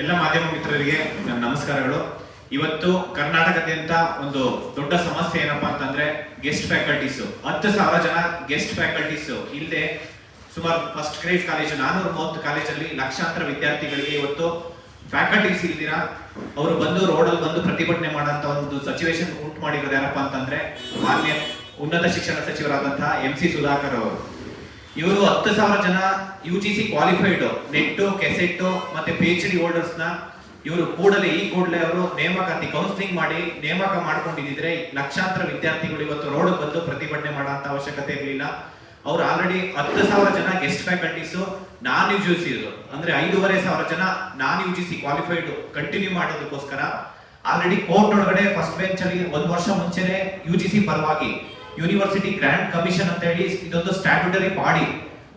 ಎಲ್ಲ ಮಾಧ್ಯಮ ಮಿತ್ರರಿಗೆ ನನ್ನ ನಮಸ್ಕಾರಗಳು. ಇವತ್ತು ಕರ್ನಾಟಕದಂತ ಒಂದು ದೊಡ್ಡ ಸಮಸ್ಯೆ ಏನಪ್ಪಾ ಅಂತಂದ್ರೆ ಗೆಸ್ಟ್ ಫ್ಯಾಕಲ್ಟೀಸ್ ಹತ್ತು ಸಾವಿರ ಜನ ಗೆಸ್ಟ್ ಫ್ಯಾಕಲ್ಟೀಸ್ ಇಲ್ಲದೆ ಸುಮಾರು ಫಸ್ಟ್ ಗ್ರೇಡ್ ಕಾಲೇಜು ನಾನೂರ ಮೂವತ್ತು ಕಾಲೇಜಲ್ಲಿ ಲಕ್ಷಾಂತರ ವಿದ್ಯಾರ್ಥಿಗಳಿಗೆ ಇವತ್ತು ಫ್ಯಾಕಲ್ಟೀಸ್ ಇಲ್ದಿರ ಅವರು ಬಂದು ರೋಡಲ್ಲಿ ಬಂದು ಪ್ರತಿಭಟನೆ ಮಾಡೋಂಥ ಒಂದು ಸಿಚುವೇಶನ್ ಉಂಟು ಮಾಡಿರೋದು ಯಾರಪ್ಪ ಅಂತಂದ್ರೆ ಮಾನ್ಯ ಉನ್ನತ ಶಿಕ್ಷಣ ಸಚಿವರಾದಂತಹ ಎಂ ಸಿ ಸುಧಾಕರ್ ಅವರು. ಇವರು ಹತ್ತು ಸಾವಿರ ಜನ ಯು ಜಿ ಸಿ ಕ್ವಾಲಿಫೈಡ್ ನೆಟ್ಟು ಕೆಸೆಟ್ಟು ಮತ್ತೆ ಪಿ ಎಚ್ ಡಿ ಹೋಲ್ಡರ್ಸ್ನ ಇವರು ಕೂಡಲೇ ಈ ಕೂಡಲೇ ಅವರು ನೇಮಕಾತಿ ಕೌನ್ಸಿಲಿಂಗ್ ಮಾಡಿ ನೇಮಕ ಮಾಡ್ಕೊಂಡಿದ್ರೆ ಲಕ್ಷಾಂತರ ವಿದ್ಯಾರ್ಥಿಗಳು ಇವತ್ತು ರೋಡ್ ಬಂದು ಪ್ರತಿಭಟನೆ ಮಾಡುವಂತ ಅವಶ್ಯಕತೆ ಇರಲಿಲ್ಲ. ಅವ್ರು ಆಲ್ರೆಡಿ ಹತ್ತು ಸಾವಿರ ಜನ guest faculties non U G C ಅಂದ್ರೆ ಐದೂವರೆ ಸಾವಿರ ಜನ non U G C qualified continue ಮಾಡೋದಕ್ಕೋಸ್ಕರ ಆಲ್ರೆಡಿ ಕೋರ್ಟ್ ಒಳಗಡೆ ಫಸ್ಟ್ ಬೆಂಚ್ ಅಲ್ಲಿ ಒಂದು ವರ್ಷ ಮುಂಚೆನೆ ಯು ಜಿ ಸಿ ಪರವಾಗಿ ಯೂನಿವರ್ಸಿಟಿ ಗ್ರ್ಯಾಂಡ್ ಕಮಿಷನ್ ಅಂತ ಹೇಳಿ ಇದೊಂದು statutory body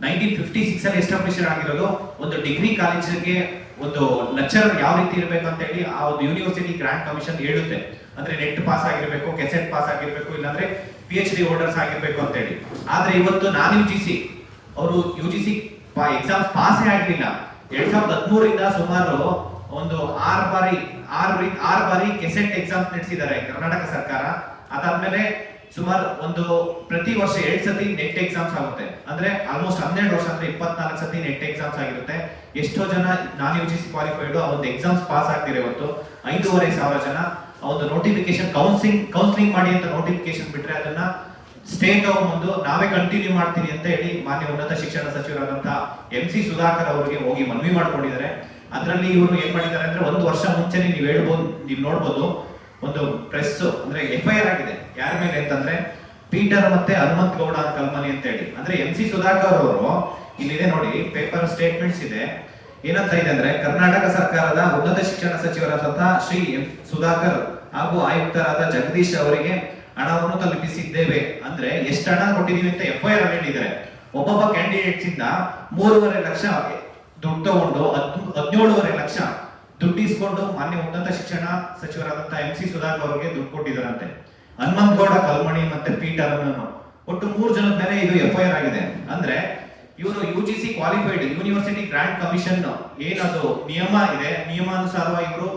nineteen fifty six ಅಲ್ಲಿ ಎಸ್ಟಾಬ್ಲಿಷನ್ ಆಗಿರೋದು. ಒಂದು ಡಿಗ್ರಿ ಕಾಲೇಜಿಗೆ ಒಂದು ಲೆಕ್ಚರ್ ಯಾವ ರೀತಿ ಇರಬೇಕು ಅಂತ ಹೇಳಿ ಆ ಒಂದು ಯೂನಿವರ್ಸಿಟಿ ಗ್ರ್ಯಾಂಡ್ ಕಮಿಷನ್ ಹೇಳುತ್ತೆ. ಅಂದ್ರೆ ನೆಟ್ ಪಾಸ್ ಆಗಿರಬೇಕು ಕೆಸೆಟ್ ಪಾಸ್ ಆಗಿರಬೇಕು, ಇಲ್ಲಾಂದ್ರೆ ಪಿ ಎಚ್ ಡಿ ಹೋಲ್ಡರ್ಸ್ ಆಗಿರ್ಬೇಕು ಅಂತ ಹೇಳಿ. ಆದ್ರೆ ಇವತ್ತು ನಾನ್ ಯು ಜಿ ಸಿ ಅವರು ಯು ಜಿ ಸಿ ಎಕ್ಸಾಮ್ಸ್ ಪಾಸೇ ಆಗಲಿಲ್ಲ. ಎರಡ್ ಸಾವಿರದ ಹದಿಮೂರಿಂದ ಸುಮಾರು ಒಂದು ಆರು ಬಾರಿ, ಆರು ಆರು ಬಾರಿ ಕೆಸೆಟ್ ಎಕ್ಸಾಮ್ಸ್ ನಡೆಸಿದ್ದಾರೆ ಕರ್ನಾಟಕ ಸರ್ಕಾರ. ಅದಾದ್ಮೇಲೆ ಸುಮಾರು ಒಂದು ಪ್ರತಿ ವರ್ಷ ಎರಡ್ ಸತಿ ನೆಟ್ ಎಕ್ಸಾಮ್ಸ್ ಆಗುತ್ತೆ. ಅಂದ್ರೆ ಆಲ್ಮೋಸ್ಟ್ ಹನ್ನೆರಡು ವರ್ಷ ಅಂದ್ರೆ ಇಪ್ಪತ್ನಾಲ್ಕು ಸತಿ ನೆಟ್ ಎಕ್ಸಾಮ್ಸ್ ಆಗಿರುತ್ತೆ. ಎಷ್ಟೋ ಜನ non U G C qualified ಆ ಒಂದು ಎಕ್ಸಾಮ್ಸ್ ಪಾಸ್ ಆಗ್ತಿರೋ ಇವತ್ತು ಐದೂವರೆ ಸಾವಿರ ಜನ ಒಂದು ನೋಟಿಫಿಕೇಶನ್ ಕೌನ್ಸಿಲಿಂಗ್ ಕೌನ್ಸಿಲಿಂಗ್ ಮಾಡಿ ಅಂತ ನೋಟಿಫಿಕೇಶನ್ ಬಿಟ್ರೆ ಅದನ್ನ ಸ್ಟೇಟ್ ಮುಂದು ನಾವೇ ಕಂಟಿನ್ಯೂ ಮಾಡ್ತೀನಿ ಅಂತ ಹೇಳಿ ಮಾನ್ಯ ಉನ್ನತ ಶಿಕ್ಷಣ ಸಚಿವರಾದಂತಹ ಎಂ ಸಿ ಸುಧಾಕರ್ ಅವರಿಗೆ ಹೋಗಿ ಮನವಿ ಮಾಡ್ಕೊಂಡಿದ್ದಾರೆ. ಅದರಲ್ಲಿ ಇವರು ಏನ್ ಮಾಡಿದ್ದಾರೆ ಅಂದ್ರೆ ಒಂದು ವರ್ಷ ಮುಂಚೆನೆ ನೀವು ಹೇಳ್ಬೋದು, ನೀವು ನೋಡ್ಬೋದು. ಒಂದು ಪ್ರೆಸ್ ಅಂದ್ರೆ ಆರ್ ಆಗಿದೆ. ಯಾರ ಮೇಲೆ ಅಂತಂದ್ರೆ ಪೀಟರ್ ಮತ್ತೆ ಹನುಮಂತ್ ಗೌಡ ಕಲ್ಮನಿ ಅಂತ ಹೇಳಿ ಅಂದ್ರೆ ಎಂ ಸಿ ಸುಧಾಕರ್ ಅವರು, ಇಲ್ಲಿದೆ ನೋಡಿ, ಪೇಪರ್ ಸ್ಟೇಟ್ಮೆಂಟ್ಸ್ ಇದೆ. ಏನಂತ ಇದೆ ಅಂದ್ರೆ ಕರ್ನಾಟಕ ಸರ್ಕಾರದ ಉನ್ನತ ಶಿಕ್ಷಣ ಸಚಿವರಾದಂತಹ ಶ್ರೀ ಎಂ ಸುಧಾಕರ್ ಹಾಗೂ ಆಯುಕ್ತರಾದ ಜಗದೀಶ್ ಅವರಿಗೆ ಹಣವನ್ನು ತಲುಪಿಸಿದ್ದೇವೆ. ಅಂದ್ರೆ ಎಷ್ಟು ಹಣ ಕೊಟ್ಟಿದೀವಿ ಅಂತ ಎಫ್ ಐ ಆರ್ ಹೇಳಿದ್ದಾರೆ. ಒಬ್ಬೊಬ್ಬ ಕ್ಯಾಂಡಿಡೇಟ್ಸ್ ಇಂದ ಮೂರುವರೆ ಲಕ್ಷ ದುಡ್ಡು ತಗೊಂಡು ಹದ್- ಹದಿನೇಳುವರೆ ಲಕ್ಷ ದುಡ್ಡು ಇಸ್ಕೊಂಡು ಮಾನ್ಯ ಉನ್ನತ ಶಿಕ್ಷಣ ಸಚಿವರಾದಂತಹ ಎಂ ಸಿ ಸುಧಾಕರ್ ಅವರಿಗೆ ದುಡ್ಡು ಕೊಟ್ಟಿದ್ದಾರಂತೆ. ಹನುಮಂತಗೌಡ ಕಲ್ಮಣಿ ಮತ್ತೆ ಪೀಟರ್ ಒಟ್ಟು ಮೂರು ಜನದ ಮೇಲೆ ಇದು ಎಫ್ ಐ ಆರ್ ಆಗಿದೆ. ಅಂದ್ರೆ ಇವರು U G C qualified university grant commission ಏನದು ನಿಯಮ ಇದೆ. ನಿಯಮಾನುಸಾರವಾಗಿ ಇವರು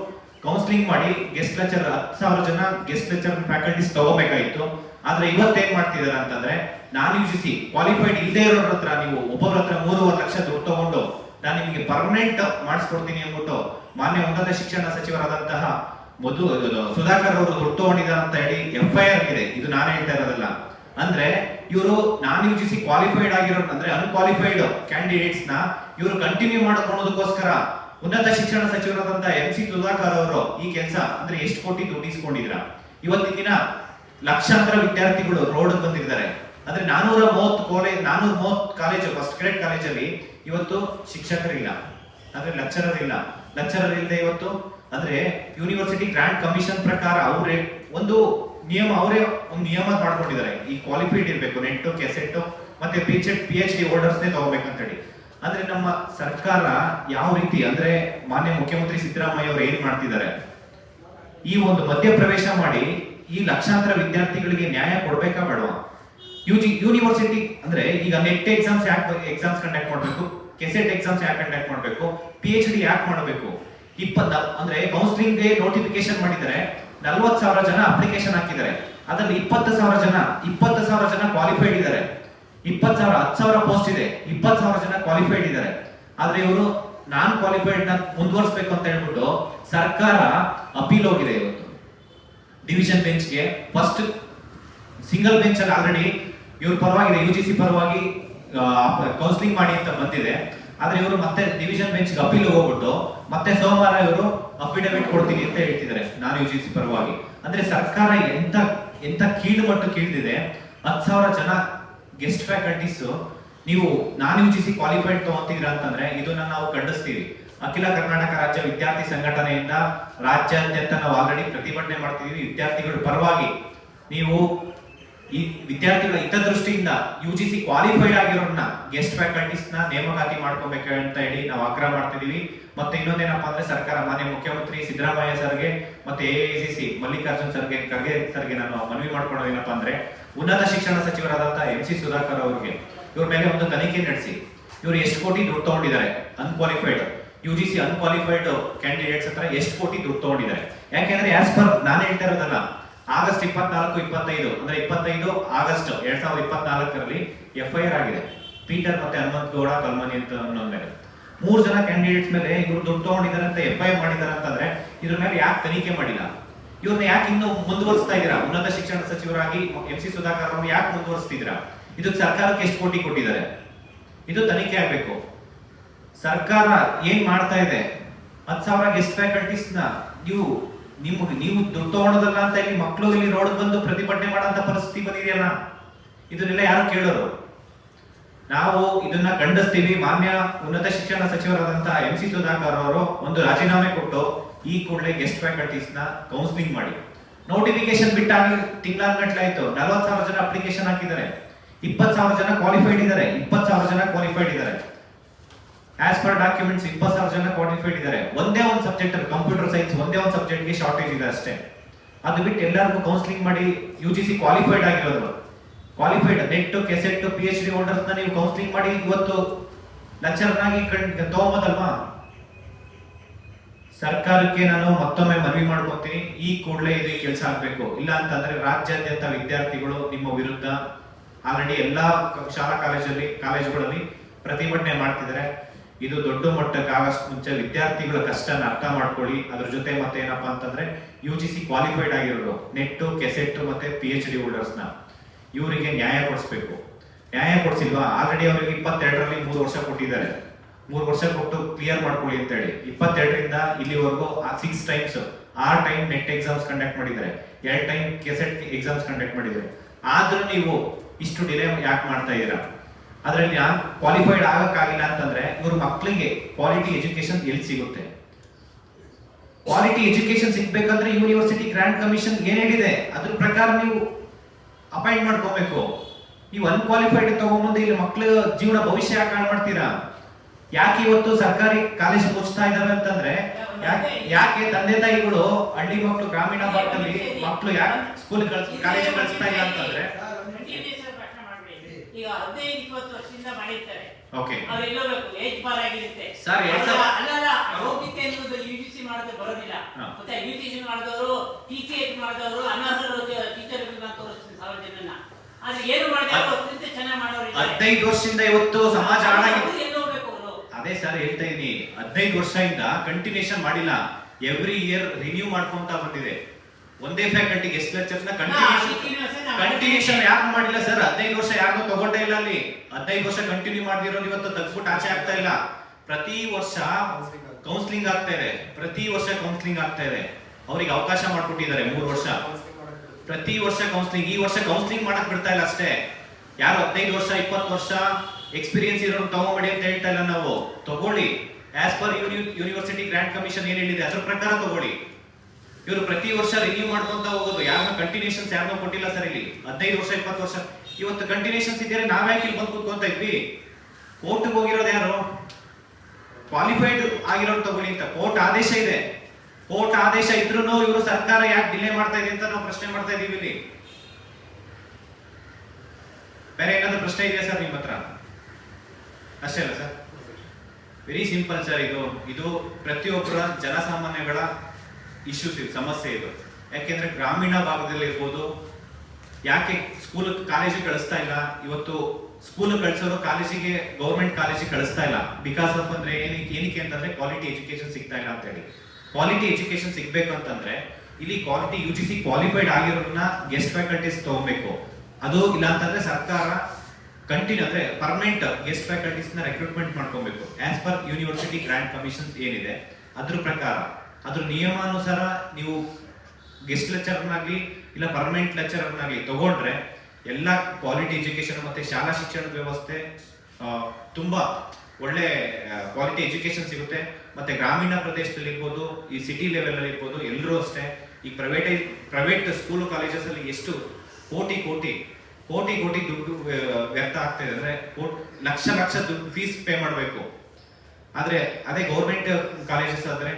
ಕೌನ್ಸಿಲಿಂಗ್ ಮಾಡಿ ಗೆಸ್ಟ್ ಲೆಕ್ಚರ್ ಹತ್ತು ಸಾವಿರ ಜನ ಗೆಸ್ಟ್ ಲೆಕ್ಚರ್ ಫ್ಯಾಕಲ್ಟೀಸ್ ತಗೋಬೇಕಾಗಿತ್ತು ಆದ್ರೆ ಇವತ್ತೇನ್ ಮಾಡ್ತಿದ್ದಾರೆ ಅಂತಂದ್ರೆ, non U G C qualified ಇಲ್ಲದೆ ಇರೋರ ಹತ್ರ ನೀವು ಒಬ್ಬರ ಹತ್ರ ಮೂರುವರೆ ಲಕ್ಷ ದುಡ್ಡು ತಗೊಂಡು ನಾನು ನಿಮಗೆ ಪರ್ಮನೆಂಟ್ ಮಾಡಿಸ್ಕೊಡ್ತೀನಿ ಅಂದ್ಬಿಟ್ಟು ಮಾನ್ಯ ಉನ್ನತ ಶಿಕ್ಷಣ ಸಚಿವರಾದಂತಹ ಮಧು ಸುಧಾಕರ್ ಅವರು ದುಡ್ಡು ತಗೊಂಡಿದ್ದಾರೆ ಅಂತ ಹೇಳಿ ಎಫ್ ಐ ಆರ್ ಇದೆ. ಇದು ನಾನು ಹೇಳ್ತಾ ಇರೋದಲ್ಲ. ಅಂದ್ರೆ ಇವರು non U G C qualified ಆಗಿರೋ, ಅಂದ್ರೆ ಅನ್ಕ್ವಾಲಿಫೈಡ್ ಕ್ಯಾಂಡಿಡೇಟ್ಸ್ನ ಇವರು ಕಂಟಿನ್ಯೂ ಮಾಡ್ಕೊಳ್ಳೋದಕ್ಕೋಸ್ಕರ ಉನ್ನತ ಶಿಕ್ಷಣ ಸಚಿವರಾದಂತಹ ಎಂ ಸಿ ಸುಧಾಕರ್ ಅವರು ಈ ಕೆಲಸ, ಅಂದ್ರೆ ಎಷ್ಟು ಕೋಟಿ ದುಡ್ಡು ಇಸ್ಕೊಂಡಿದ್ರ ಇವತ್ತಿನ ದಿನ ಲಕ್ಷಾಂತರ ವಿದ್ಯಾರ್ಥಿಗಳು ರೋಡ್ ಬಂದಿದ್ದಾರೆ. ಅಂದ್ರೆ ನಾನೂರ ಮೂವತ್ತು ಕಾಲೇಜ್ ನಾನೂರ ಮೂವತ್ತು ಕಾಲೇಜು ಫಸ್ಟ್ ಗ್ರೇಡ್ ಕಾಲೇಜಲ್ಲಿ ಇವತ್ತು ಶಿಕ್ಷಕರಿಲ್ಲ. ಅಂದ್ರೆ ಲೆಕ್ಚರರ್ ಇಲ್ಲ. ಲೆಕ್ಚರರ್ ಇಲ್ಲದೆ ಇವತ್ತು, ಅಂದ್ರೆ ಯೂನಿವರ್ಸಿಟಿ ಗ್ರಾಂಟ್ ಕಮಿಷನ್ ಪ್ರಕಾರ ಅವರೇ ಒಂದು ನಿಯಮ, ಅವರೇ ಒಂದು ನಿಯಮ ಮಾಡ್ಕೊಂಡಿದ್ದಾರೆ. ಈ ಕ್ವಾಲಿಫೈಡ್ ಇರಬೇಕು, ನೆಟ್ಟು ಕೆಸೆಟ್ ಮತ್ತೆ P H P H D ಹೋಲ್ಡರ್ಸ್ನೇ ತಗೋಬೇಕಂತ ಹೇಳಿ ಅಂದ್ರೆ ನಮ್ಮ ಸರ್ಕಾರ ಯಾವ ರೀತಿ, ಅಂದ್ರೆ ಮಾನ್ಯ ಮುಖ್ಯಮಂತ್ರಿ ಸಿದ್ದರಾಮಯ್ಯ ಅವರು ಏನ್ ಮಾಡ್ತಿದ್ದಾರೆ? ಈ ಒಂದು ಮಧ್ಯಪ್ರವೇಶ ಮಾಡಿ ಈ ಲಕ್ಷಾಂತರ ವಿದ್ಯಾರ್ಥಿಗಳಿಗೆ ನ್ಯಾಯ ಕೊಡ್ಬೇಕಾ ಬೇಡವಾ? ಯು ಜಿ ಯೂನಿವರ್ಸಿಟಿ ಅಂದ್ರೆ ಈಗ ನೆಟ್ ಎಕ್ಸಾಮ್ಸ್ ಯಾಕೆ ಎಕ್ಸಾಮ್ಸ್ ಕಂಡಕ್ಟ್ ಮಾಡಬೇಕು ಕೆಸೆಟ್ ಎಕ್ಸಾಮ್ಸ್ ಯಾಕೆ ಕಂಡಕ್ಟ್ ಮಾಡಬೇಕು ಪಿ ಎಚ್ ಡಿ ಯಾಕೆ ಮಾಡಬೇಕು. ಇಪ್ಪತ್ತ, ಅಂದ್ರೆ ಕೌನ್ಸಿಲಿಂಗ್ ನೋಟಿಫಿಕೇಶನ್ ಮಾಡಿದರೆ ನಲ್ವತ್ತು ಸಾವಿರ ಜನ ಅಪ್ಲಿಕೇಶನ್ ಹಾಕಿದ್ದಾರೆ. ಅದರಲ್ಲಿ ಇಪ್ಪತ್ತು ಸಾವಿರ ಜನ, ಇಪ್ಪತ್ತು ಸಾವಿರ ಜನ ಕ್ವಾಲಿಫೈಡ್ ಇದ್ದಾರೆ. ಇಪ್ಪತ್ತು ಸಾವಿರ, ಹತ್ತು ಸಾವಿರ ಪೋಸ್ಟ್ ಇದೆ. ಇಪ್ಪತ್ತು ಸಾವಿರ ಜನ ಕ್ವಾಲಿಫೈಡ್ ಇದ್ದಾರೆ. ಆದ್ರೆ ಇವರು ನಾನ್ ಕ್ವಾಲಿಫೈಡ್ನ ಮುಂದುವರಿಸಬೇಕು ಅಂತ ಹೇಳ್ಬಿಟ್ಟು ಸರ್ಕಾರ ಅಪೀಲ್ ಹೋಗಿದೆ ಇವತ್ತು. ಡಿವಿಷನ್ ಬೆಂಚ್ಗೆ ಫಸ್ಟ್ ಸಿಂಗಲ್ ಬೆಂಚ್ ಅಲ್ಲಿ ಆಲ್ರೆಡಿ ಇವ್ರ ಪರವಾಗಿ ಯು ಜಿ ಸಿ ಪರವಾಗಿ ಕೌನ್ಸಿಲಿಂಗ್ ಮಾಡಿ ಅಂತ ಬಂದಿದೆ. ಆದ್ರೆ ಇವರು ಮತ್ತೆ ಡಿವಿಷನ್ ಬೆಂಚ್ ಅಪೀಲ್ ಹೋಗ್ಬಿಟ್ಟು, ಮತ್ತೆ ಸೋಮವಾರ ಇವರು ಅಫಿಡವಿಟ್ ಕೊಡ್ತೀನಿ ಅಂತ ಹೇಳ್ತಿದ್ದಾರೆ, ನಾನು ಯು ಜಿ ಸಿ ಪರವಾಗಿ. ಅಂದ್ರೆ ಸರ್ಕಾರ ಎಂತ ಎಂತ ಕೀಳು ಮಟ್ಟು ಕೀಳ್ದಿದೆ, ಹತ್ತು ಸಾವಿರ ಜನ ಗೆಸ್ಟ್ ಫ್ಯಾಕಲ್ಟೀಸ್ ನೀವು, non U G C qualified ತಗೊಂತಿದ್ದೀರಾ ಅಂತಂದ್ರೆ, ಇದನ್ನ ನಾವು ಖಂಡಿಸ್ತೀವಿ. ಅಖಿಲ ಕರ್ನಾಟಕ ರಾಜ್ಯ ವಿದ್ಯಾರ್ಥಿ ಸಂಘಟನೆಯಿಂದ ರಾಜ್ಯಾದ್ಯಂತ ನಾವು ಆಲ್ರೆಡಿ ಪ್ರತಿಭಟನೆ ಮಾಡ್ತಿದೀವಿ, ವಿದ್ಯಾರ್ಥಿಗಳ ಪರವಾಗಿ. ನೀವು ಈ ವಿದ್ಯಾರ್ಥಿಗಳ ಹಿತದೃಷ್ಟಿಯಿಂದ ಯು ಜಿ ಸಿ ಕ್ವಾಲಿಫೈಡ್ ಆಗಿರೋರ್ನ ಗೆಸ್ಟ್ ಫ್ಯಾಕಲ್ಟೀಸ್ನ ನೇಮಕಾತಿ ಮಾಡ್ಕೋಬೇಕು ಅಂತ ಹೇಳಿ ನಾವು ಆಗ್ರಹ ಮಾಡ್ತಿದೀವಿ. ಮತ್ತೆ ಇನ್ನೊಂದೇನಪ್ಪ ಅಂದ್ರೆ ಸರ್ಕಾರ ಮಾನ್ಯ ಮುಖ್ಯಮಂತ್ರಿ ಸಿದ್ದರಾಮಯ್ಯ ಸರ್ಗೆ ಮತ್ತೆ ಎಐಸಿಸಿ ಮಲ್ಲಿಕಾರ್ಜುನ್ ಸರ್ಗೆ ಖರ್ಗೆ ಸರ್ಗೆ ನಾನು ಮನವಿ ಮಾಡ್ಕೊಳ್ಳೋದೇನಪ್ಪಾ ಅಂದ್ರೆ ಉನ್ನತ ಶಿಕ್ಷಣ ಸಚಿವರಾದಂತಹ ಎಂ ಸಿ ಸುಧಾಕರ್ ಅವರಿಗೆ ಇವ್ರ ಮೇಲೆ ಒಂದು ತನಿಖೆ ನಡೆಸಿ. ಇವ್ರು ಎಷ್ಟು ಕೋಟಿ ದುಡ್ಡು ತಗೊಂಡಿದ್ದಾರೆ unqualified U G C unqualified candidates ಹತ್ರ ಎಷ್ಟು ಕೋಟಿ ದುಡ್ಡು ತಗೊಂಡಿದ್ದಾರೆ. ಯಾಕೆಂದ್ರೆ ಆಸ್ ಪರ್ ನಾನು ಹೇಳ್ತಾ ಇರೋದಲ್ಲ ಆಗಸ್ಟ್ ಇಪ್ಪತ್ನಾಲ್ಕು, ಇಪ್ಪತ್ತೈದು, ಅಂದ್ರೆ ಇಪ್ಪತ್ತೈದು ಆಗಸ್ಟ್ ಎರಡ್ ಸಾವಿರದ ಇಪ್ಪತ್ನಾಲ್ಕರಲ್ಲಿ ಎಫ್ ಐ ಆರ್ ಆಗಿದೆ. ಪೀಟರ್ ಮತ್ತೆ ಹನುಮಂತ್ ಗೌಡ, ಕಲ್ಮನಿ ಅಂತ ಅನ್ನೋ ಮೇಲೆ. ಮೂರು ಜನ ಕ್ಯಾಂಡಿಡೇಟ್ಸ್ ಮೇಲೆ ಇವರು ದುಡ್ಡು ತಗೊಂಡಿದ್ದಾರೆ ಅಂತ ಎಫ್ ಐ ಆರ್ ಮಾಡಿದ್ದಾರೆ ಅಂತಂದ್ರೆ ಇದ್ರ ಮೇಲೆ ಯಾಕೆ ತನಿಖೆ ಮಾಡಿಲ್ಲ? ಇವ್ರನ್ನ ಯಾಕೆ ಇನ್ನು ಮುಂದುವರಿಸ್ತಾ ಇದ್ದೀರಾ? ಉನ್ನತ ಶಿಕ್ಷಣ ಸಚಿವರಾಗಿ ಎಂ ಸಿ ಸುಧಾಕರ್ ಅವರು ಯಾಕೆ ಮುಂದುವರಿಸ್ತಿದ್ದೀರಾ? ಇದಕ್ಕೆ ಸರ್ಕಾರಕ್ಕೆ ಎಷ್ಟು ಕೋಟಿ ಕೊಟ್ಟಿದ್ದಾರೆ? ಇದು ತನಿಖೆ ಆಗಬೇಕು. ಸರ್ಕಾರ ಏನ್ ಮಾಡ್ತಾ ಇದೆ? ಹತ್ತು ಸಾವಿರ ಗೆಸ್ಟ್ ಫ್ಯಾಕಲ್ಟೀಸ್ನ ನೀವು ನಿಮ್ಗೆ ನೀವು ದುಡ್ಡು ತಗೊಂಡದಲ್ಲ ಅಂತ ಇಲ್ಲಿ ಮಕ್ಕಳು ಇಲ್ಲಿ ರೋಡ್ ಬಂದು ಪ್ರತಿಭಟನೆ ಮಾಡೋಂಥ ಪರಿಸ್ಥಿತಿ ಬಂದಿದೆಯಲ್ಲ? ಇದನ್ನೆಲ್ಲ ಯಾರು ಕೇಳೋರು? ನಾವು ಇದನ್ನ ಖಂಡಿಸ್ತೀವಿ. ಮಾನ್ಯ ಉನ್ನತ ಶಿಕ್ಷಣ ಸಚಿವರಾದಂತಹ ಎಂ ಸಿ ಸುಧಾಕರ್ ಅವರು ಒಂದು ರಾಜೀನಾಮೆ ಕೊಟ್ಟು ಈ ಕೂಡಲೇ ಗೆಸ್ಟ್ ಫ್ಯಾಕಲ್ಟೀಸ್ನ ಕೌನ್ಸಿಲಿಂಗ್ ಮಾಡಿ. ನೋಟಿಫಿಕೇಶನ್ ಬಿಟ್ಟಾಗಿ ತಿಂಗಳಾನ್ಗಟ್ಲೆ ಆಯ್ತು. ನಲವತ್ತು ಸಾವಿರ ಜನ ಅಪ್ಲಿಕೇಶನ್ ಹಾಕಿದ್ದಾರೆ. ಇಪ್ಪತ್ತು ಸಾವಿರ ಜನ ಕ್ವಾಲಿಫೈಡ್ ಇದ್ದಾರೆ. ಇಪ್ಪತ್ತು ಸಾವಿರ ಜನ ಕ್ವಾಲಿಫೈಡ್ ಇದ್ದಾರೆ. ಆಸ್ ಪರ್ ಡಾಕ್ಯುಮೆಂಟ್ಸ್ ಇಪ್ಪತ್ತು ಸಾವಿರ ಜನ ಕ್ವಾಲಿಫೈಡ್ ಇದ್ದಾರೆ. ಒಂದೇ ಒಂದು ಸಬ್ಜೆಕ್ಟ್ ಕಂಪ್ಯೂಟರ್ ಸೈನ್ಸ್ ಒಂದೇ ಒಂದು ಸಬ್ಜೆಕ್ಟ್ಗೆ ಶಾರ್ಟೇಜ್ ಇದೆ ಅಷ್ಟೇ. ಅದು ಬಿಟ್ಟು ಎಲ್ಲರಿಗೂ ಕೌನ್ಸಿಲಿಂಗ್ ಮಾಡಿ ಯು ಜಿ ಸಿ ಕ್ವಾಲಿಫೈಡ್ ಆಗಿರೋದು qualified NET KSET P H D ಹೋಲ್ಡರ್ಸ್ನ ನೀವು ಕೌನ್ಸಿಲಿಂಗ್ ಮಾಡಿ ಇವತ್ತು ಲೆಕ್ಚರ್ನಾಗಿ ತಗೊಂಬೋದಲ್ವಾ? ಸರ್ಕಾರಕ್ಕೆ ನಾನು ಮತ್ತೊಮ್ಮೆ ಮನವಿ ಮಾಡ್ಕೊತೀನಿ. ಈ ಕೂಡಲೇ ಇದು ಕೆಲಸ ಆಗಬೇಕು. ಇಲ್ಲ ಅಂತಂದ್ರೆ ರಾಜ್ಯಾದ್ಯಂತ ವಿದ್ಯಾರ್ಥಿಗಳು ನಿಮ್ಮ ವಿರುದ್ಧ ಆಲ್ರೆಡಿ ಎಲ್ಲಾ ಶಾಲಾ ಕಾಲೇಜಲ್ಲಿ ಕಾಲೇಜುಗಳಲ್ಲಿ ಪ್ರತಿಭಟನೆ ಮಾಡ್ತಿದ್ದಾರೆ. ಇದು ದೊಡ್ಡ ಮಟ್ಟಕ್ಕೆ ಆಗಸ್ಟ್ ಮುಂಚೆ ವಿದ್ಯಾರ್ಥಿಗಳ ಕಷ್ಟನ ಅರ್ಥ ಮಾಡ್ಕೊಳ್ಳಿ. ಅದ್ರ ಜೊತೆ ಮತ್ತೆ ಏನಪ್ಪಾ ಅಂತಂದ್ರೆ ಯು ಜಿ ಸಿ ಕ್ವಾಲಿಫೈಡ್ ಆಗಿರೋರು ನೆಟ್ ಕೆಸೆಟ್ ಮತ್ತೆ ಪಿ ಎಚ್ ಡಿ ಹೋಲ್ಡರ್ಸ್ನ ಇವರಿಗೆ ನ್ಯಾಯ ಕೊಡಿಸ್ಬೇಕು. ನ್ಯಾಯ ಕೊಡಿಸಿಲ್ವಾ? ಆಲ್ರೆಡಿ ಅವರಿಗೆ ಇಪ್ಪತ್ತೆರಡರಲ್ಲಿ ಮೂರು ವರ್ಷ ಕೊಟ್ಟಿದ್ದಾರೆ. ಮೂರು ವರ್ಷ ಕೊಟ್ಟು ಕ್ಲಿಯರ್ ಮಾಡ್ಕೊಳ್ಳಿ ಅಂತ ಹೇಳಿ ಇಪ್ಪತ್ತೆರಡರಿಂದ ಇಲ್ಲಿವರೆಗೂ six times or time NET exams conduct ಮಾಡಿದ್ದಾರೆ. ಎರಡು ಟೈಮ್ ಕೆಸೆಟ್ ಎಕ್ಸಾಮ್ಸ್ ಕಂಡಕ್ಟ್ ಮಾಡಿದ್ದಾರೆ. ಆದ್ರೂ ನೀವು ಇಷ್ಟು ಡಿಲೇ ಯಾಕೆ ಮಾಡ್ತಾ ಇದ್ದೀರಾ? ಅದರಲ್ಲಿ ಕ್ವಾಲಿಫೈಡ್ ಆಗಕ್ಕಾಗಿಲ್ಲ ಅಂತಂದ್ರೆ ಇವ್ರ ಮಕ್ಕಳಿಗೆ ಕ್ವಾಲಿಟಿ ಎಜುಕೇಶನ್ ಎಲ್ಲಿ ಸಿಗುತ್ತೆ? ಕ್ವಾಲಿಟಿ ಎಜುಕೇಶನ್ ಸಿಗ್ಬೇಕಂದ್ರೆ ಯೂನಿವರ್ಸಿಟಿ ಗ್ರಾಂಟ್ ಕಮಿಷನ್ ಏನ್ ಹೇಳಿದೆ? ಅದ್ರ ಪ್ರಕಾರ ನೀವು ಅಪಾಯಿಂಟ್ ಮಾಡ್ಕೋಬೇಕು. ನೀವು ಅನ್ಕ್ವಾಲಿಫೈಡ್ ತಗೊಂಡ್ಬಂದು ಇಲ್ಲಿ ಮಕ್ಕಳ ಜೀವನ ಭವಿಷ್ಯ ಯಾಕೆ ಮಾಡ್ತೀರಾ? ಯಾಕೆ ಇವತ್ತು ಸರ್ಕಾರಿ ಕಾಲೇಜ್ ಮುಚ್ತಾ ಇದಾವೆ ಅಂತಂದ್ರೆ ಯಾಕೆ ಯಾಕೆ ತಂದೆ ತಾಯಿಗಳು ಹಳ್ಳಿ ಮಕ್ಕಳು ಗ್ರಾಮೀಣ ಭಾಗದಲ್ಲಿ ಮಕ್ಕಳು ಯಾಕೆ ಸ್ಕೂಲ್ ಕಳ್ಸ ಕಾಲೇಜ್ ಕಳಿಸ್ತಾ ಇಲ್ಲ ಅಂತಂದ್ರೆ Continuous ಆಗಿ ಪ್ರಶ್ನೆ ಮಾಡ್ಬೇಡಿ. ಈಗ ಹದಿನೈದು ಇಪ್ಪತ್ತು ವರ್ಷದಿಂದ ಮಾಡಿರ್ತಾರೆ. ಓಕೆ ಅವ್ರು ಎಲ್ಲೋಬೇಕು ಏಜ್ ಬಾರ್ ಆಗಿರುತ್ತೆ. ಸರ್ ಅಲ್ಲ ಅಲ್ಲ ಯೋಗ್ಯತೆ ಅನ್ನೋದು ಯು ಜಿ ಸಿ ಮಾಡೋದು ಬರೋದಿಲ್ಲ. ಮತ್ತೆ ಯು ಜಿ ಸಿ ಮಾಡಿದವರು ಟಿ ಸಿ ಎಚ್ ಮಾಡಿದವರು ಅನರ್ಹರು ಟೀಚರ್ ತೋರಿಸ್ತೀನಿ ಸಾವಿರ ಜನನ. ಆದ್ರೆ ಏನು ಮಾಡಿದ್ರೆ ಅತ್ಯಂತ ಚೆನ್ನಾಗಿ ಮಾಡೋರು. ಹದಿನೈದು ವರ್ಷದಿಂದ ಇವತ್ತು ಸಮಾಜ ಹಾಳಾಗಿದೆ. ಅವ್ರು. ಅದೇ ಸರ್ ಹೇಳ್ತಾ ಇದೀನಿ ಹದಿನೈದು ವರ್ಷದಿಂದ ಕಂಟಿನ್ಯೂಷನ್ ಮಾಡಿಲ್ಲ. ಎವ್ರಿ ಇಯರ್ ರಿನ್ಯೂ ಮಾಡ್ಕೊಂತ ಬಂದಿದೆ. ಒಂದೇ ಫ್ಯಾಕಲ್ಟಿಗೆ ಎಷ್ಟು ಲೆಕ್ಚರ್ಸ್ನ? ಕಂಟಿನ್ಯೂಷನ್ ಕಂಟಿನ್ಯೂಷನ್ ಯಾಕೆ ಮಾಡಿಲ್ಲ ಸರ್ ಹದಿನೈದು ವರ್ಷ ಯಾರು ತಗೊಂಡೇ ಇಲ್ಲ ಅಲ್ಲಿ. ಹದಿನೈದು ವರ್ಷ ಕಂಟಿನ್ಯೂ ಮಾಡ್ದಿರೋದು ಇವತ್ತು ತಗ್ಸ್ಬಿಟ್ಟು ಆಚೆ ಆಗ್ತಾ ಇಲ್ಲ. ಪ್ರತಿ ವರ್ಷ ಕೌನ್ಸಿಲಿಂಗ್ ಆಗ್ತಾ ಇದೆ ಪ್ರತಿ ವರ್ಷ ಕೌನ್ಸಿಲಿಂಗ್ ಆಗ್ತಾ ಇದೆ ಅವ್ರಿಗೆ ಅವಕಾಶ ಮಾಡ್ಕೊಟ್ಟಿದ್ದಾರೆ ಮೂರು ವರ್ಷ. ಪ್ರತಿ ವರ್ಷ ಕೌನ್ಸಿಲಿಂಗ್ ಈ ವರ್ಷ ಕೌನ್ಸಿಲಿಂಗ್ ಮಾಡಕ್ ಬಿಡ್ತಾ ಇಲ್ಲ ಅಷ್ಟೇ. ಯಾರು ಹದಿನೈದು ವರ್ಷ ಇಪ್ಪತ್ತು ವರ್ಷ ಎಕ್ಸ್ಪೀರಿಯನ್ಸ್ ಇರೋರು ತಗೊಂಬಿಡಿ ಅಂತ ಹೇಳ್ತಾ ಇಲ್ಲ ನಾವು. ತಗೊಳ್ಳಿ. As per university grant commission ಏನ್ ಹೇಳಿದೆ ಅದ್ರ ಪ್ರಕಾರ ತಗೊಳ್ಳಿ. ಇವರು ಪ್ರತಿ ವರ್ಷ ರಿನ್ಯೂ ಮಾಡ್ಕೊಂತ ಹೋಗೋದು. ಯಾರನ್ನ ಕಂಟಿನ್ಯೂಷನ್ಸ್ ಯಾರನ್ನೂ ಕೊಟ್ಟಿಲ್ಲ ಸರ್ ಇಲ್ಲಿ. ಹದಿನೈದು ವರ್ಷ, ಇಪ್ಪತ್ತು ವರ್ಷ. ಇವತ್ತು ಕಂಟಿನ್ಯೂಷನ್ಸ್ ಇದ್ದರೆ ನಾವ್ಯಾಕೆ ಇಲ್ಲಿ ಬಂದು ಕೂತ್ಕೊಂತ ಇದ್ವಿ? ಕೋರ್ಟ್ಗೆ ಹೋಗಿರೋದು ಯಾರು? ಕ್ವಾಲಿಫೈಡ್ ಆಗಿರೋರು ತಗೊಳ್ಳಿ ಅಂತ. ಕೋರ್ಟ್ ಆದೇಶ ಇದೆ. ಕೋರ್ಟ್ ಆದೇಶ ಇದ್ರೂ ಇವರು ಸರ್ಕಾರ ಯಾಕೆ ಡಿಲೇ ಮಾಡ್ತಾ ಇದೆ ಅಂತ ನಾವು ಪ್ರಶ್ನೆ ಮಾಡ್ತಾ ಇದೀವಿ ಇಲ್ಲಿ. ಬೇರೆ ಏನಾದ್ರು ಪ್ರಶ್ನೆ ಇದೆಯಾ ಸರ್ ನಿಮ್ಮ ಹತ್ರ? ಅಷ್ಟೇ ಅಲ್ಲ ಸರ್ ವೆರಿ ಸಿಂಪಲ್ ಸರ್ ಇದು. ಇದು ಪ್ರತಿಯೊಬ್ಬರ ಜನಸಾಮಾನ್ಯಗಳ ಇಶ್ಯೂಸ್ ಇದೆ ಸಮಸ್ಯೆ ಇದು. ಯಾಕೆಂದ್ರೆ ಗ್ರಾಮೀಣ ಭಾಗದಲ್ಲಿ ಇರ್ಬೋದು, ಯಾಕೆ ಸ್ಕೂಲ್ ಕಾಲೇಜಿಗೆ ಕಳಿಸ್ತಾ ಇಲ್ಲ, ಇವತ್ತು ಸ್ಕೂಲ್ ಕಳಿಸೋರು ಕಾಲೇಜಿಗೆ ಗೌರ್ಮೆಂಟ್ ಕಾಲೇಜಿಗೆ ಕಳಿಸ್ತಾ ಇಲ್ಲ. ಬಿಕಾಸ್ ಆಫ್ ಅಂದ್ರೆ ಏನಕ್ಕೆ ಏನಕ್ಕೆ ಅಂತಂದ್ರೆ ಕ್ವಾಲಿಟಿ ಎಜುಕೇಶನ್ ಸಿಗ್ತಾ ಇಲ್ಲ ಅಂತ ಹೇಳಿ. ಕ್ವಾಲಿಟಿ ಎಜುಕೇಶನ್ ಸಿಗ್ಬೇಕು ಅಂತಂದ್ರೆ, ಇಲ್ಲಿ quality U G C qualified ಆಗಿರೋದನ್ನ guest faculties ತಗೋಬೇಕು. ಅದು ಇಲ್ಲ ಅಂತಂದ್ರೆ ಸರ್ಕಾರ ಕಂಟಿನ್ಯೂ ಅಂದ್ರೆ ಪರ್ಮನೆಂಟ್ ಗೆಸ್ಟ್ ಫ್ಯಾಕಲ್ಟೀಸ್ನ ರೆಕ್ರೂಟ್ಮೆಂಟ್ ಮಾಡ್ಕೊಬೇಕು. As per university grant commission ಏನಿದೆ, ಅದ್ರ ಪ್ರಕಾರ. ಅದ್ರ ನಿಯಮಾನುಸಾರ ನೀವು ಗೆಸ್ಟ್ ಲೆಕ್ಚರ್ನಾಗಲಿ ಇಲ್ಲ ಪರ್ಮನೆಂಟ್ ಲೆಕ್ಚರ್ನಾಗ್ಲಿ ತಗೊಂಡ್ರೆ ಎಲ್ಲ ಕ್ವಾಲಿಟಿ ಎಜುಕೇಶನ್ ಮತ್ತೆ ಶಾಲಾ ಶಿಕ್ಷಣ ವ್ಯವಸ್ಥೆ ತುಂಬ ಒಳ್ಳೆ ಕ್ವಾಲಿಟಿ ಎಜುಕೇಶನ್ ಸಿಗುತ್ತೆ. ಮತ್ತೆ ಗ್ರಾಮೀಣ ಪ್ರದೇಶದಲ್ಲಿ ಇರ್ಬೋದು ಈ ಸಿಟಿ ಲೆವೆಲ್ ಅಲ್ಲಿ ಇರ್ಬೋದು ಎಲ್ಲರೂ ಅಷ್ಟೇ ಈ ಪ್ರೈವೇಟ್ ಪ್ರೈವೇಟ್ ಸ್ಕೂಲ್ ಕಾಲೇಜಸ್ ಅಲ್ಲಿ ಎಷ್ಟು ಕೋಟಿ ಕೋಟಿ ಕೋಟಿ ಕೋಟಿ ದುಡ್ಡು ವ್ಯರ್ಥ ಆಗ್ತಾ ಇದೆ. ಅಂದ್ರೆ ಕೋಟ್- ಲಕ್ಷ ಲಕ್ಷ ದುಡ್ಡು ಫೀಸ್ ಪೇ ಮಾಡಬೇಕು. ಆದರೆ ಅದೇ ಗೌರ್ಮೆಂಟ್ ಕಾಲೇಜಸ್ ಆದ್ರೆ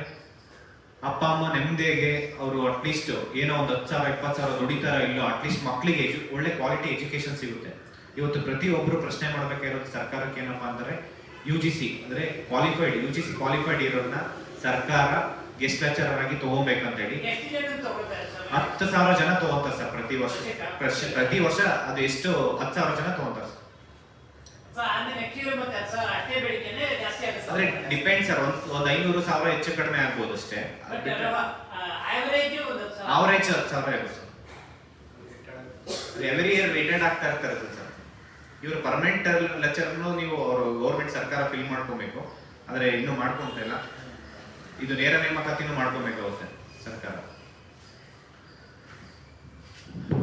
ಅಪ್ಪ ಅಮ್ಮ ನೆಮ್ಮದಿಗೆ ಅವರು ಅಟ್ಲೀಸ್ಟ್ ಏನೋ ಒಂದು ಹತ್ತು ಸಾವಿರ ಇಪ್ಪತ್ತು ಸಾವಿರ ದುಡಿತಾರ ಇಲ್ಲೋ ಅಟ್ಲೀಸ್ಟ್ ಮಕ್ಕಳಿಗೆ ಎಜು ಒಳ್ಳೆ ಕ್ವಾಲಿಟಿ ಎಜುಕೇಶನ್ ಸಿಗುತ್ತೆ. ಇವತ್ತು ಪ್ರತಿಯೊಬ್ಬರು ಪ್ರಶ್ನೆ ಮಾಡ್ಬೇಕಾಗಿರೋದು ಸರ್ಕಾರಕ್ಕೆ ಏನಪ್ಪಾ ಅಂದರೆ ಯು ಜಿ ಸಿ ಅಂದ್ರೆ qualified U G C qualified ಇರೋದನ್ನ ಸರ್ಕಾರ ಗೆಸ್ಟ್ ಲೆಕ್ಚರರ್ ಆಗಿ ತಗೋಬೇಕಂತ ಹೇಳಿ ಹತ್ತು ಸಾವಿರ ಜನ ತೊಗೊತಾರೆ ಸರ್ ಪ್ರತಿ ವರ್ಷ. ಪ್ರತಿ- ಪ್ರತಿ ವರ್ಷ ಅದು ಎಷ್ಟು? ಹತ್ತು ಸಾವಿರ ಜನ ತಗೋತಾರೆ ಸರ್ ಸರ್ ಅಂದ್ರೆ ನೆಕ್ಸ್ಟ್ ಇಯರ್ ಮತ್ತೆ ಸರ್ ಅಷ್ಟೇ ಬೆಳಿಗ್ಗೆನೆ ಜಾಸ್ತಿ ಆಗುತ್ತೆ ಅಂದ್ರೆ ಡಿಪೆಂಡ್ ಸರ್ ಒಂದು ಒಂದು ಐನೂರು ಸಾವಿರ ಹೆಚ್ಚು ಕಡಿಮೆ ಆಗ್ಬೋದು ಅಷ್ಟೇ. ಸರ್ ಅವರೇಜ್ ಹತ್ತು ಸಾವಿರ ಇರುತ್ತೆ ಸರ್ ಎವ್ರಿ ಇಯರ್ ರಿಟೈರ್ಡ್ ಆಗ್ತಾ ಇರ್ತಾರೆ ಸರ್ ಇವರು ಪರ್ಮನೆಂಟ್ ಲೆಕ್ಚರ್ನು ನೀವು ಅವರು ಗೌರ್ಮೆಂಟ್ ಸರ್ಕಾರ ಫಿಲ್ ಮಾಡ್ಕೊಬೇಕು. ಆದ್ರೆ ಇನ್ನೂ ಮಾಡ್ಕೊಂತ ಇಲ್ಲ. ಇದು ನೇರ ನೇಮಕಾತಿನೂ ಮಾಡ್ಕೊಬೇಕಾಗುತ್ತೆ ಸರ್ಕಾರ.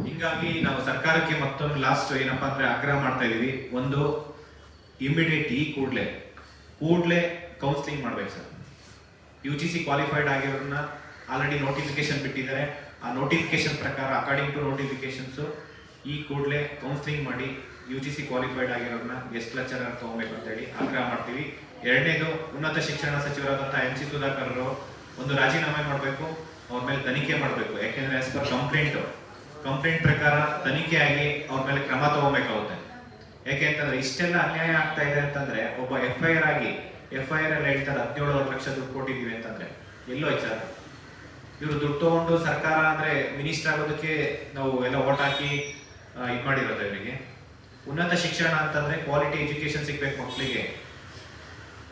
ಹಿಂಗಾಗಿ ನಾವು ಸರ್ಕಾರಕ್ಕೆ ಮತ್ತೊಂದು ಲಾಸ್ಟ್ ಏನಪ್ಪಾ ಅಂದ್ರೆ ಆಗ್ರಹ ಮಾಡ್ತಾ ಇದೀವಿ ಒಂದು ಇಮಿಡಿಯೇಟ್ ಈ ಕೂಡ್ಲೆ ಕೂಡ್ಲೆ ಕೌನ್ಸಿಲಿಂಗ್ ಮಾಡ್ಬೇಕು sir. U G C qualified ಆಗಿರೋರನ್ನ already notification ಬಿಟ್ಟಿದ್ದಾರೆ. ಆ ನೋಟಿಫಿಕೇಶನ್ ಪ್ರಕಾರ ಅಕಾರ್ಡಿಂಗ್ ಟು ನೋಟಿಫಿಕೇಶನ್ಸ್ ಈ ಕೂಡಲೇ ಕೌನ್ಸಿಲಿಂಗ್ ಮಾಡಿ ಯು ಜಿ ಸಿ ಕ್ವಾಲಿಫೈಡ್ ಆಗಿರೋರನ್ನ ಗೆಸ್ಟ್ ಲೆಕ್ಚರರ್ ತಗೋಬೇಕು ಅಂತ ಹೇಳಿ ಆಗ್ರಹ ಮಾಡ್ತೀವಿ. ಎರಡನೇದು, ಉನ್ನತ ಶಿಕ್ಷಣ ಸಚಿವರಾದಂಥ ಎಂ ಸಿ ಸುಧಾಕರ್ ಒಂದು ರಾಜೀನಾಮೆ ಮಾಡಬೇಕು. ಅವ್ರ ಮೇಲೆ ತನಿಖೆ ಮಾಡಬೇಕು. ಯಾಕೆಂದ್ರೆ ಆಸ್ ಪರ್ ಕಂಪ್ಲೇಂಟ್ ಕಂಪ್ಲೇಂಟ್ ಪ್ರಕಾರ ತನಿಖೆ ಆಗಿ ಅವ್ರ ಮೇಲೆ ಕ್ರಮ ತಗೋಬೇಕಾಗುತ್ತೆ. ಯಾಕೆ ಅಂತಂದ್ರೆ ಇಷ್ಟೆಲ್ಲ ಅನ್ಯಾಯ ಆಗ್ತಾ ಇದೆ ಅಂತಂದ್ರೆ ಒಬ್ಬ ಎಫ್ ಐ ಆರ್ ಆಗಿ ಎಫ್ ಐ ಆರ್ ಅಲ್ಲಿ ಹೇಳ್ತಾರೆ ಹದಿನೇಳುವರೆ ಲಕ್ಷ ದುಡ್ಡು ಕೊಟ್ಟಿದ್ದೀವಿ ಅಂತಂದ್ರೆ. ಎಲ್ಲೋ ವಿಚಾರ ಇವರು ದುಡ್ಡು ತಗೊಂಡು ಸರ್ಕಾರ ಅಂದ್ರೆ ಮಿನಿಸ್ಟರ್ ಆಗೋದಕ್ಕೆ ನಾವು ಎಲ್ಲ ಓಟ್ ಹಾಕಿ ಇದು ಮಾಡಿರೋದು ಇವರಿಗೆ. ಉನ್ನತ ಶಿಕ್ಷಣ ಅಂತಂದ್ರೆ ಕ್ವಾಲಿಟಿ ಎಜುಕೇಶನ್ ಸಿಗ್ಬೇಕು ಮಕ್ಕಳಿಗೆ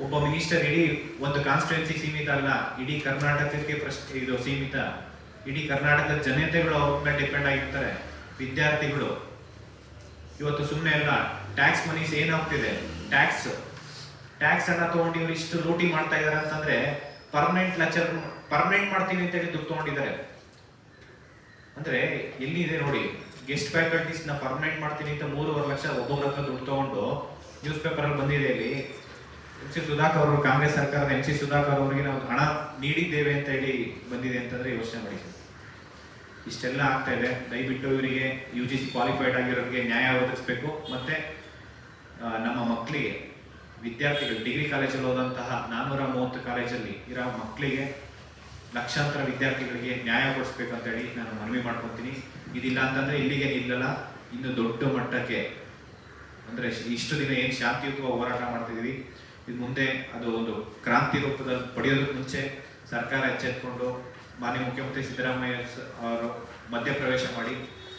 ಒಬ್ಬ ಮಿನಿಸ್ಟರ್ ಇಡೀ ಒಂದು ಕಾನ್ಸ್ಟಿಟ್ಯೂನ್ಸಿ ಸೀಮಿತ ಅಲ್ಲ, ಇಡೀ ಕರ್ನಾಟಕಕ್ಕೆ ಪ್ರಶ್ನೆ ಇದು ಸೀಮಿತ. ಇಡೀ ಕರ್ನಾಟಕದ ಜನತೆಗಳು ಅವ್ರ ಮೇಲೆ ಡಿಪೆಂಡ್ ಆಗಿರ್ತಾರೆ. ವಿದ್ಯಾರ್ಥಿಗಳು. ಇವತ್ತು ಸುಮ್ಮನೆ ಅಲ್ಲ ಟ್ಯಾಕ್ಸ್ ಮನೀಸ್ ಏನಾಗ್ತಿದೆ ಟ್ಯಾಕ್ಸ್ ಟ್ಯಾಕ್ಸ್ ಅನ್ನ ತಗೊಂಡು ಇವ್ರು ಇಷ್ಟು ಲೂಟಿ ಮಾಡ್ತಾ ಇದಾರೆ ಅಂತಂದ್ರೆ ಪರ್ಮನೆಂಟ್ ಲೆಕ್ಚರ್ ಪರ್ಮನೆಂಟ್ ಮಾಡ್ತೀನಿ ಅಂತ ಹೇಳಿ ದುಡ್ಡು ತಗೊಂಡಿದ್ದಾರೆ. ಅಂದ್ರೆ ಎಲ್ಲಿದೆ ನೋಡಿ ಗೆಸ್ಟ್ ಫ್ಯಾಕಲ್ಟೀಸ್ನ ಪರ್ಮನೆಂಟ್ ಮಾಡ್ತೀನಿ ಅಂತ ಮೂರುವರೆ ಲಕ್ಷ ಒಬ್ಬೊಬ್ಬರ ಹತ್ರ ದುಡ್ಡು ತಗೊಂಡು ನ್ಯೂಸ್ ಪೇಪರ್ ಅಲ್ಲಿ ಬಂದಿದೆ ಇಲ್ಲಿ. ಎಂ ಸಿ ಸುಧಾಕರ್ ಅವರು, ಕಾಂಗ್ರೆಸ್ ಸರ್ಕಾರದ ಎಂ ಸಿ ಸುಧಾಕರ್ ಅವರಿಗೆ ನಾವು ಹಣ ನೀಡಿದ್ದೇವೆ ಅಂತ ಹೇಳಿ ಬಂದಿದೆ ಅಂತಂದ್ರೆ ಯೋಚನೆ ಮಾಡಿ. ಇಷ್ಟೆಲ್ಲ ಆಗ್ತಾ ಇದೆ. ದಯವಿಟ್ಟು ಇವರಿಗೆ ಯು ಜಿ ಸಿ ಕ್ವಾಲಿಫೈಡ್ ಆಗಿರೋರಿಗೆ ನ್ಯಾಯ ಒದಗಿಸ್ಬೇಕು. ಮತ್ತೆ ನಮ್ಮ ಮಕ್ಕಳಿಗೆ ವಿದ್ಯಾರ್ಥಿಗಳು ಡಿಗ್ರಿ ಕಾಲೇಜಲ್ಲಿ ಓದಂತಹ ನಾನ್ನೂರ ಮೂವತ್ತು ಕಾಲೇಜಲ್ಲಿ ಇರೋ ಮಕ್ಕಳಿಗೆ ಲಕ್ಷಾಂತರ ವಿದ್ಯಾರ್ಥಿಗಳಿಗೆ ನ್ಯಾಯ ಕೊಡಿಸ್ಬೇಕು ಅಂತ ಹೇಳಿ ನಾನು ಮನವಿ ಮಾಡ್ಕೊತೀನಿ. ಇದಿಲ್ಲ ಅಂತಂದ್ರೆ ಇಲ್ಲಿಗೆ ನಿಲ್ಲಲ್ಲ. ಇನ್ನು ದೊಡ್ಡ ಮಟ್ಟಕ್ಕೆ, ಅಂದ್ರೆ ಇಷ್ಟು ದಿನ ಏನು ಶಾಂತಿಯುತವಾಗಿ ಹೋರಾಟ ಮಾಡ್ತಿದ್ದೀವಿ. ಇದು ಮುಂದೆ ಅದು ಒಂದು ಕ್ರಾಂತಿ ರೂಪದಲ್ಲಿ ಪಡೆಯೋದಕ್ಕೆ ಮುಂಚೆ ಸರ್ಕಾರ ಎಚ್ಚೆತ್ಕೊಂಡು ಮಾನ್ಯ ಮುಖ್ಯಮಂತ್ರಿ ಸಿದ್ದರಾಮಯ್ಯ ಅವರು ಮಧ್ಯಪ್ರವೇಶ ಮಾಡಿ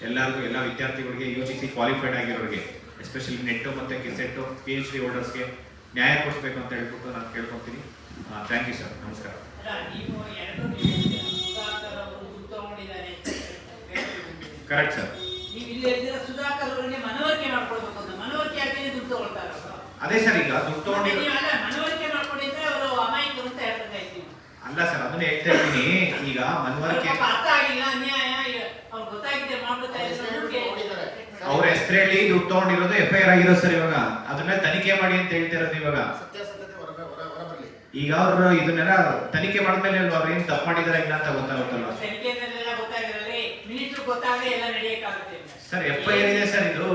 ಎಲ್ಲರಿಗೂ, ಎಲ್ಲ ವಿದ್ಯಾರ್ಥಿಗಳಿಗೆ ಯು ಜಿ ಸಿ ಕ್ವಾಲಿಫೈಡ್ ಆಗಿರೋರಿಗೆ ಎಸ್ಪೆಷಲಿ ನೆಟ್ಟು ಮತ್ತೆ ಕೆಸೆಟ್ಟು ಪಿ ಎಚ್ ಡಿ ಹೋಲ್ಡರ್ಸ್ಗೆ ನ್ಯಾಯ ಕೊಡಿಸ್ಬೇಕು ಅಂತ ಹೇಳ್ಬಿಟ್ಟು ನಾನು ಕೇಳ್ಕೊತೀನಿ. ಥ್ಯಾಂಕ್ ಯು ಸರ್ ನಮಸ್ಕಾರ. ಕರೆಕ್ಟ್ ಸರ್ ಅದೇ ಸರ್ ಈಗ ದುಡ್ಡು ನೀವು ಅಲ್ಲ ಸರ್ ಅದನ್ನ ಹೇಳ್ತಾ ಇದ್ದೀನಿ. ಈಗ ಮನವರಿಕೆ ಅರ್ಥ ಆಗಿಲ್ಲ ಅನ್ಯಾಯ ಗೊತ್ತಾಗಿದೆ ಮಾಡ್ಕೊತಾ ಹೆಸರಲ್ಲಿ ದುಡ್ಡು ತಗೊಂಡಿರೋದು ಎಫ್ ಐ ಆರ್ ಆಗಿರೋದು ಸರ್ ಇವಾಗ. ಅದನ್ನ ತನಿಖೆ ಮಾಡಿ ಅಂತ ಹೇಳ್ತಾ ಇರೋದು ಇವಾಗ ಈಗ ಅವ್ರು ಇದನ್ನೆಲ್ಲ ತನಿಖೆ ಮಾಡಿದ್ಮೇಲೆ ಅಲ್ವಾ? ಅವ್ರು ಏನ್ ತಪ್ಪು ಮಾಡಿದಾರೆ ಇಲ್ಲ ಅಂತ ಗೊತ್ತಾಗುತ್ತಲ್ಲ ಸರ್ ಎಫ್ ಐ ಆರ್ ಇದೆ ಸರ್ ಇದು.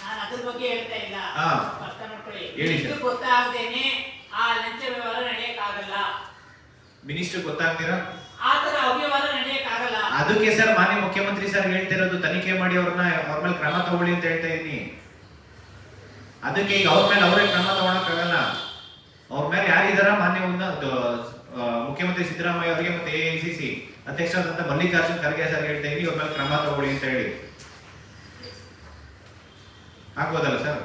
ನಾನು ಅದ್ರ ಬಗ್ಗೆ ಹೇಳ್ತಾ ಇಲ್ಲ. ಹಾ. ಅರ್ಥ ಮಾಡ್ಕೊಳ್ಳಿ. ಹೇಳಿ ಸರ್. ಮಿನಿಸ್ಟರ್ ಗೊತ್ತಾಗದೇನೆ ಆ ಲಂಚ ವ್ಯವಹಾರ ನಡೆಯಕ್ಕಾಗಲ್ಲ. ಮಿನಿಸ್ಟರ್ ಗೊತ್ತಾಗ್ತೀರಾ? ಆ ತರ ಅವ್ಯವಹಾರ ನಡೆಯಕ್ಕಾಗಲ್ಲ ಅದಕ್ಕೆ ಸರ್ ಮಾನ್ಯ ಮುಖ್ಯಮಂತ್ರಿ ಸರ್ ಹೇಳ್ತಿರೋದು ತನಿಖೆ ಮಾಡಿ ಅವ್ರನ್ನ ಅವ್ರ ಮೇಲೆ ಕ್ರಮ ತಗೊಳ್ಳಿ ಅಂತ ಹೇಳ್ತಾ ಇದ್ದೀನಿ. ಅದಕ್ಕೆ ಈಗ ಅವ್ರ ಮೇಲೆ ಅವರೇ ಕ್ರಮ ತಗೊಳಕ್ಕಾಗಲ್ಲ. ಅವ್ರ ಮೇಲೆ ಯಾರಿದಾರ ಮಾನ್ಯ ಮುಖ್ಯಮಂತ್ರಿ ಸಿದ್ದರಾಮಯ್ಯ ಅವರಿಗೆ ಮತ್ತೆ ಎ ಐ ಸಿ ಸಿ ಅಧ್ಯಕ್ಷರಾದಂತ ಮಲ್ಲಿಕಾರ್ಜುನ್ ಖರ್ಗೆ ಸರ್ ಹೇಳ್ತಾ ಇದ್ದೀನಿ ಅವ್ರ ಮೇಲೆ ಕ್ರಮ ತಗೊಳ್ಳಿ ಅಂತ ಹೇಳಿ. ಆಗ್ಬೋದಲ್ಲ ಸರ್?